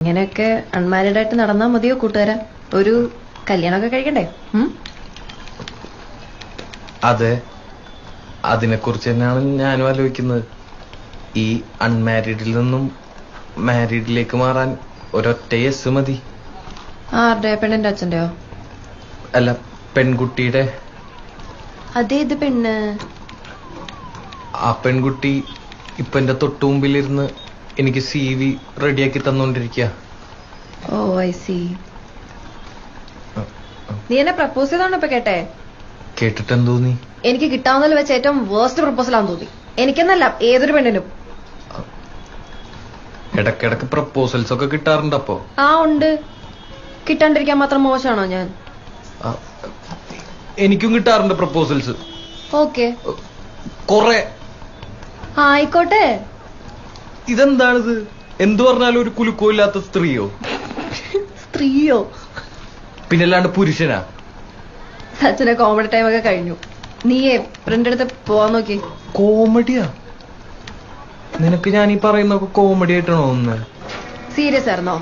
ഇങ്ങനെയൊക്കെ അൺമാരീഡ് ആയിട്ട് നടന്നാ മതിയോ കൂട്ടുകാരാ? ഒരു കല്യാണമൊക്കെ കഴിക്കണ്ടേ? അതെ. അതിനെ കുറിച്ച് തന്നെയാണ് ഞാനും ആലോചിക്കുന്നത്. ഈ അൺമാരീഡിൽ നിന്നും മാരീഡിലേക്ക് മാറാൻ ഒരൊറ്റ യെസ് മതി. ആരുടെ? പെണ്ണിന്റെ അച്ഛന്റെയോ? അല്ല പെൺകുട്ടിയുടെ. അതേ ഇത് പെണ്ണ്. ആ പെൺകുട്ടി ഇപ്പൊ എന്റെ തൊട്ടു മുമ്പിലിരുന്ന് എനിക്ക് സി വി റെഡിയാക്കി തന്നോണ്ടിരിക്കുക ഓ ഐ സി നീ എന്നെ പ്രപ്പോസ് ചെയ്താണോ ഇപ്പൊ കേട്ടെ? കേട്ടിട്ട് തോന്നി എനിക്ക് കിട്ടാവുന്നതിൽ വെച്ച് ഏറ്റവും വേർസ്റ്റ് പ്രപ്പോസൽ ആണെന്ന് തോന്നി. എനിക്കെന്നല്ല ഏതൊരു പെണ്ണിനും. ഇടക്കിടക്ക് പ്രപ്പോസൽസ് ഒക്കെ കിട്ടാറുണ്ട് അപ്പോ. ആ ഉണ്ട്. കിട്ടാണ്ടിരിക്കാൻ മാത്രം മോശമാണോ ഞാൻ? എനിക്കും കിട്ടാറുണ്ട് പ്രപ്പോസൽസ് ഓക്കെ കൊറേ. ആയിക്കോട്ടെ. ഇതെന്താണിത്? എന്തു പറഞ്ഞാലും ഒരു കുലുക്കോ ഇല്ലാത്ത സ്ത്രീയോ? സ്ത്രീയോ? പിന്നല്ലാണ്ട് പുരുഷനാ? സച്ചിനെ കോമഡി ടൈം ഒക്കെ കഴിഞ്ഞു. നീയേ ഫ്രണ്ട് അടുത്ത് പോവാൻ നോക്കി. കോമഡിയാ? നിനക്ക് ഞാൻ ഈ പറയുന്നൊക്കെ കോമഡി ആയിട്ടാണോ ഒന്ന് സീരിയസ് ആയിരുന്നോ?